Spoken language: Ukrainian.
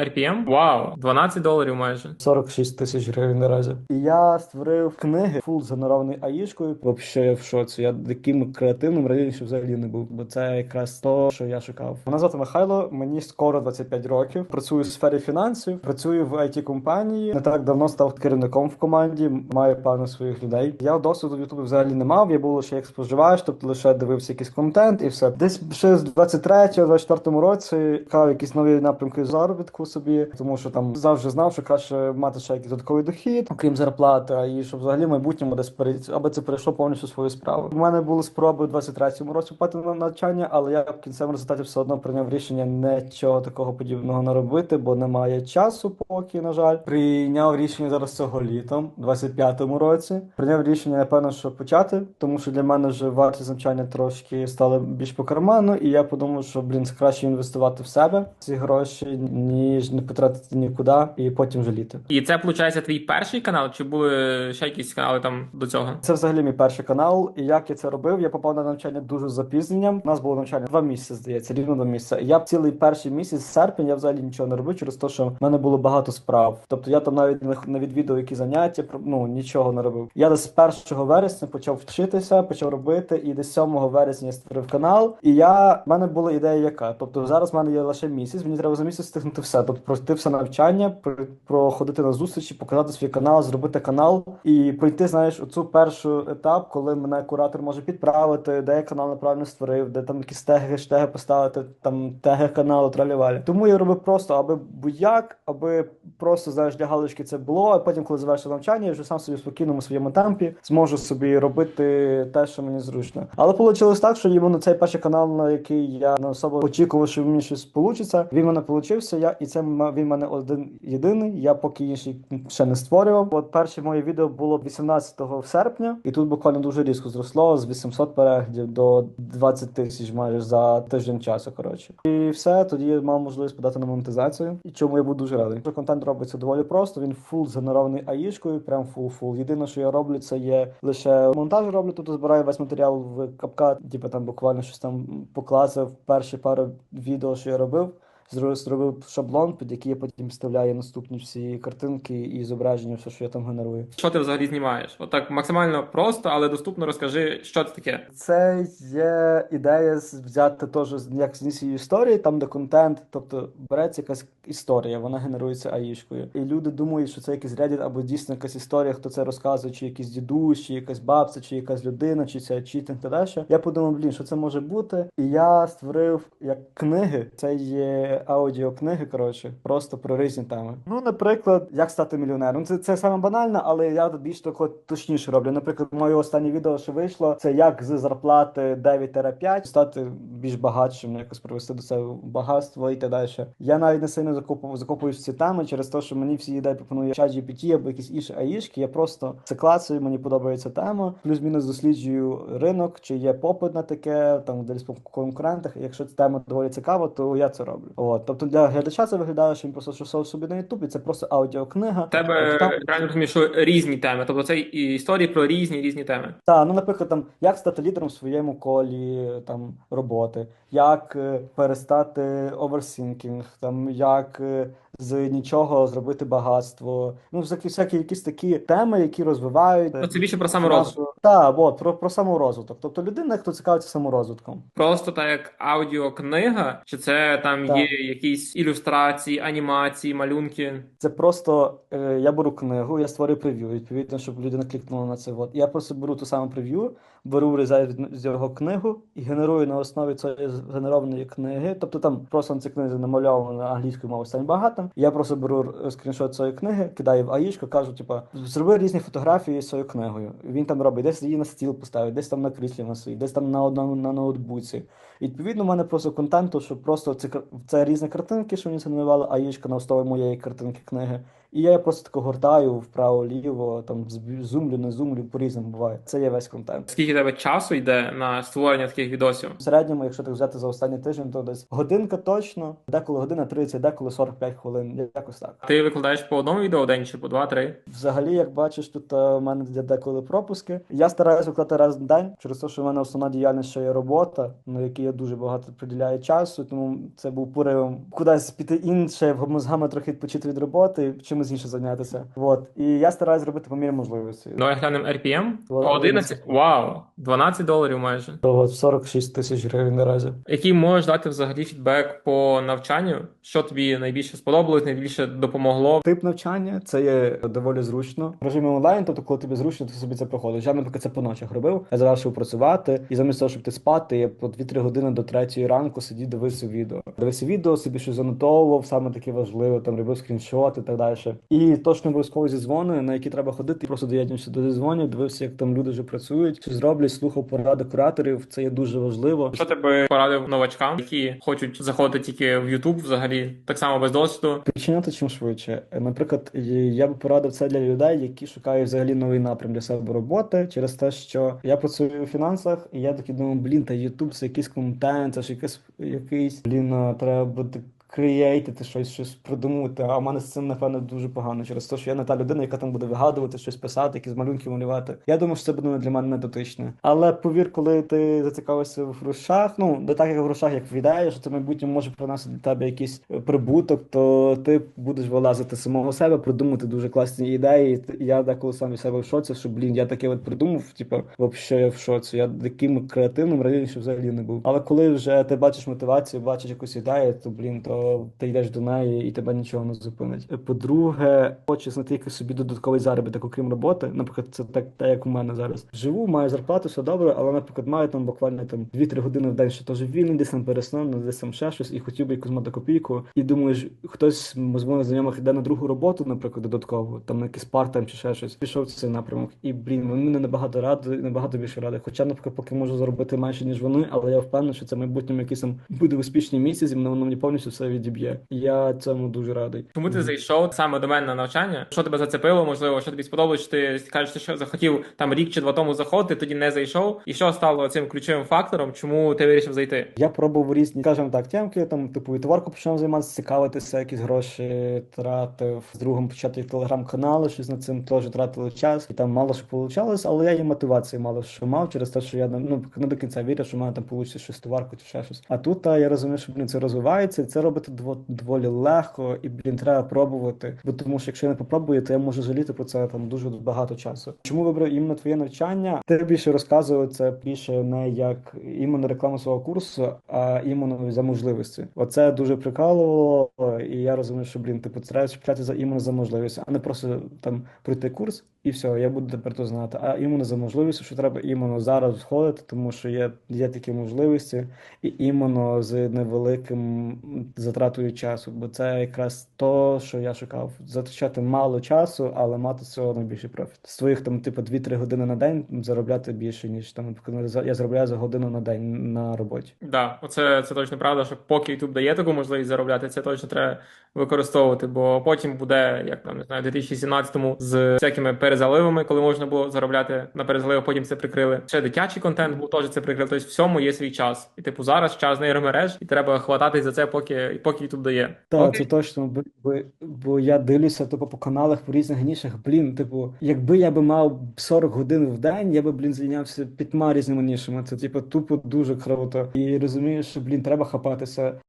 RPM? Вау, 12 доларів майже. 46 тисяч гривень наразі. І я створив книги фул згенерований аїшкою. Взагалі я в шоці. Я таким креативним раніше взагалі не був, бо це якраз то, що я шукав. Мене звати Михайло, мені скоро 25 років. Працюю в сфері фінансів, працюю в it компанії. Не так давно став керівником в команді. Маю певно своїх людей. Я досвіду в Ютубі взагалі не мав. Я був лише як споживач, тобто лише дивився якийсь контент і все. Десь ще з 23-24 році шукав якісь нові напрямки заробітку собі, тому що там завжди знав, що краще мати ще якийсь додатковий дохід, окрім зарплати, і щоб взагалі в майбутньому десь перейти, аби це перейшло повністю свою справу. У мене були спроби в 23-му році пати на навчання, але я в кінцевому результаті все одно прийняв рішення нічого такого подібного не робити, бо немає часу, поки на жаль. Прийняв рішення зараз цього літом, 25-му році. Прийняв рішення, напевно, що почати, тому що для мене вже вартість навчання трошки стала більш по карману, і я подумав, що блін, краще інвестувати в себе ці гроші, ніж не потратити нікуди і потім жаліти. І це, виходить, твій перший канал, чи були ще якісь канали там до цього? Це взагалі мій перший канал. І як я це робив? Я попав на навчання дуже з запізненням. У нас було навчання два місяці, здається, рівно два місяці. Я цілий перший місяць, серпень, я взагалі нічого не робив через те, що в мене було багато справ. Тобто я там навіть не- відвідав які заняття, ну нічого не робив. Я десь 1 вересня почав вчитися, почав робити, і десь 7 вересня я створив канал. І я в мене була ідея, яка. Тобто зараз в мене є лише місяць. Мені треба за місяць встигнути все. Тобто пройти все навчання, про- проходити на зустрічі, показати свій канал, зробити канал і пройти, знаєш, оцю першу етап, коли мене куратор може підправити, де я канал неправильно створив, де там якісь теги, хештеги поставити, там теги каналу тралівалі. Тому я робив просто, аби буяк, аби просто знаєш для галочки це було. А потім, коли завершив навчання, я вже сам собі в спокійному своєму темпі зможу собі робити те, що мені зручно. Але вийшло так, що іменно цей перший канал, на який я не особо очікував, що мені щось вийде, він мене получився. Я і це він мене один єдиний. Я поки інший ще не створював. От перше моє відео було 18 серпня, і тут буквально дуже різко зросло з 800 переглядів до 20 тисяч майже за тиждень часу. Коротше, і все. Тоді я мав можливість подати на монетизацію. І чому я був дуже радий. Що контент робиться доволі просто. Він фул згенерований аїшкою, прям фул-фул. Єдине, що я роблю, це є лише монтаж роблю. Тут збираю весь матеріал в капкат, типу там буквально щось там поклацав перші пару відео, що я робив. Зро- Зробив шаблон, під який я потім вставляю наступні всі картинки і зображення, все, що я там генерую. Що ти взагалі знімаєш? Отак максимально просто, але доступно розкажи, що це таке. Це є ідея взяти теж як з цієї історії, там де контент, тобто береться якась історія, вона генерується аїшкою. І люди думають, що це якийсь Reddit або дійсно якась історія, хто це розказує, чи якийсь дідусь, чи якась бабця, чи якась людина, чи це читинг та далі. Я подумав, блін, що це може бути. І я створив як книги. Це є аудіокниги, коротше, просто про різні теми. Ну, наприклад, як стати мільйонером. Це, це саме банально, але я більш тако точніше роблю. Наприклад, моє останнє відео, що вийшло, це як з зарплати 9-5 стати більш багатшим, якось привести до себе багатство і так далі. Я навіть не сильно закопу, закопуюсь в ці теми через те, що мені всі ідеї пропонує чат GPT або якісь інші аїшки. Я просто це клацаю, мені подобається тема. Плюс-мінус досліджую ринок, чи є попит на таке, там десь по конкурентах. Якщо ця тема доволі цікава, то я це роблю. От тобто для глядача це виглядає, що він просто шосов собі на Ютубі. Це просто аудіокнига. Тебе Там- правильно розумію, що різні теми. Тобто це і історії про різні різні теми. Так, ну, наприклад, там як стати лідером в своєму колі там роботи, як е, перестати оверсінкінг, там як е, з нічого зробити багатство. Ну, всякі, всякі якісь такі теми, які розвивають. Ну, це більше про саморозвиток. Так, от, про, про саморозвиток. Тобто людина, хто цікавиться саморозвитком. Просто так як аудіокнига, чи це там Так. є якісь ілюстрації, анімації, малюнки. Це просто е, я беру книгу, я створюю прев'ю, відповідно, щоб людина клікнула на це. От. Я просто беру ту саму прев'ю, беру вирізаю з його книгу і генерую на основі цієї згенерованої книги. Тобто там просто на цій книзі намальовано англійською мовою стань багатим. Я просто беру е, скріншот цієї книги, кидаю в аїшку, кажу, типа, зроби різні фотографії з цією книгою. Він там робить, десь її на стіл поставить, десь там на кріслі на свій, десь там на одному на ноутбуці. І відповідно, в мене просто контенту, що просто це, це різні картинки, що мені згенерували, аїшка на основі моєї картинки книги. І я просто тако гортаю вправо-ліво, там зумлю, не зумлю, по-різному буває. Це є весь контент. Скільки тебе часу йде на створення таких відосів? В середньому, якщо так взяти за останній тиждень, то десь годинка точно, деколи година 30, деколи 45 хвилин, якось так. Ти викладаєш по одному відео в день чи по два-три? Взагалі, як бачиш, тут е, в мене є деколи пропуски. Я стараюся викладати раз на день, через те, що в мене основна діяльність ще є робота, на якій я дуже багато приділяю часу. Тому це був поривом кудись піти інше, в мозгами трохи відпочити від роботи, чимось інше зайнятися. От і я стараюся зробити по мірі можливості. Давай глянемо RPM. По 11? Вау! 12 доларів майже. Того 46 тисяч гривень наразі. Який можеш дати взагалі фідбек по навчанню? Що тобі найбільше сподобалось, найбільше допомогло? Тип навчання це є доволі зручно. В режимі онлайн, тобто, коли тобі зручно, ти собі це проходиш. Я, наприклад, це по ночах робив. Я завершив працювати, і замість того, щоб ти спати, я по 2-3 години до 3 ранку сидів, дивився відео. Дивився відео, собі щось занотовував, саме таке важливе, там робив скріншоти і так далі. І точно обов'язково зі дзвони, на які треба ходити. Просто доєднувався до дзвонів, дивився, як там люди вже працюють, що зроблять, слухав поради кураторів. Це є дуже важливо. Що ти би порадив новачкам, які хочуть заходити тільки в YouTube взагалі, так само без досвіду? Починати чим швидше. Наприклад, я б порадив це для людей, які шукають взагалі новий напрям для себе роботи, через те, що я працюю у фінансах, і я такий думаю, блін, та Ютуб це якийсь контент, це ж якийсь якийсь блін, треба буде креатити щось, щось придумувати. А в мене з цим напевно дуже погано через те, що я не та людина, яка там буде вигадувати, щось писати, якісь малюнки малювати. Я думаю, що це буде для мене не дотичне. Але повір, коли ти зацікавишся в грошах, ну не так як в грошах, як в ідеї, що це в майбутньому може приносити для тебе якийсь прибуток, то ти будеш вилазити самого себе, придумати дуже класні ідеї. Я деколи сам із себе в шоці, що блін, я таке от придумав, типу, взагалі я в шоці. Я таким креативним раніше взагалі не був. Але коли вже ти бачиш мотивацію, бачиш якусь ідею, то блін, то ти йдеш до неї і тебе нічого не зупинить. По-друге, хочеш знайти якийсь собі додатковий заробіток, окрім роботи. Наприклад, це так, так як у мене зараз. Живу, маю зарплату, все добре, але, наприклад, маю там буквально там 2-3 години в день, що теж вільний, десь там переснув, десь там ще щось, і хотів би якусь мати копійку. І думаєш, хтось моїх знайомих йде на другу роботу, наприклад, додатково, там на якийсь партайм чи ще щось. Пішов в цей напрямок. І блін, вони мене набагато ради, набагато більше ради. Хоча, наприклад, поки можу заробити менше, ніж вони, але я впевнений, що це майбутньому якийсь там буде успішний місяць, і воно мені повністю все відіб'є. Я цьому дуже радий. Чому ти зайшов саме до мене на навчання? Що тебе зацепило? Можливо, що тобі сподобалось? Чи ти кажеш, що захотів там рік чи два тому заходити, тоді не зайшов? І що стало цим ключовим фактором? Чому ти вирішив зайти? Я пробував різні, скажімо так, тємки, там, типу, і товарку почав займатися, цікавитися, якісь гроші тратив. З другом почати телеграм-канали, щось над цим теж тратили час. І там мало що получалось, але я і мотивації мало що мав через те, що я ну, не до кінця вірю, що в мене там вийде щось товарку чи ще щось. А тут а, я розумію, що блін, це розвивається, і це робити доволі легко, і блін, треба пробувати. Бо тому що якщо я не попробую, то я можу жаліти про це там дуже багато часу. Чому вибрав іменно твоє навчання? Ти більше розказував це більше не як іменно рекламу свого курсу, а іменно за можливості. Оце дуже прикалувало, і я розумію, що блін, типу, треба чіпляти за іменно за можливості, а не просто там пройти курс і все, я буду тепер то знати. А іменно за можливістю, що треба іменно зараз входити, тому що є, є такі можливості, і іменно з невеликим затратою часу, бо це якраз то, що я шукав. Затрачати мало часу, але мати з цього найбільший профіт. З твоїх там, типу, 2-3 години на день заробляти більше, ніж там, я заробляю за годину на день на роботі. Да, оце це точно правда, що поки YouTube дає таку можливість заробляти, це точно треба використовувати, бо потім буде, як там не знаю, в 2017-му з всякими перезаливами, коли можна було заробляти на перезаливах, потім це прикрили. Ще дитячий контент був теж це прикрили. Тобто всьому є свій час. І типу зараз час нейромереж, і треба хвататись за це, поки поки YouTube дає. Так, Окей. це точно, бо, бо, бо я дивлюся типу, по каналах по різних нішах. Блін, типу, якби я би мав 40 годин в день, я би, блін, зайнявся п'ятьма різними нішами. Це типу тупо дуже круто. І розумію, що блін, треба хапатися.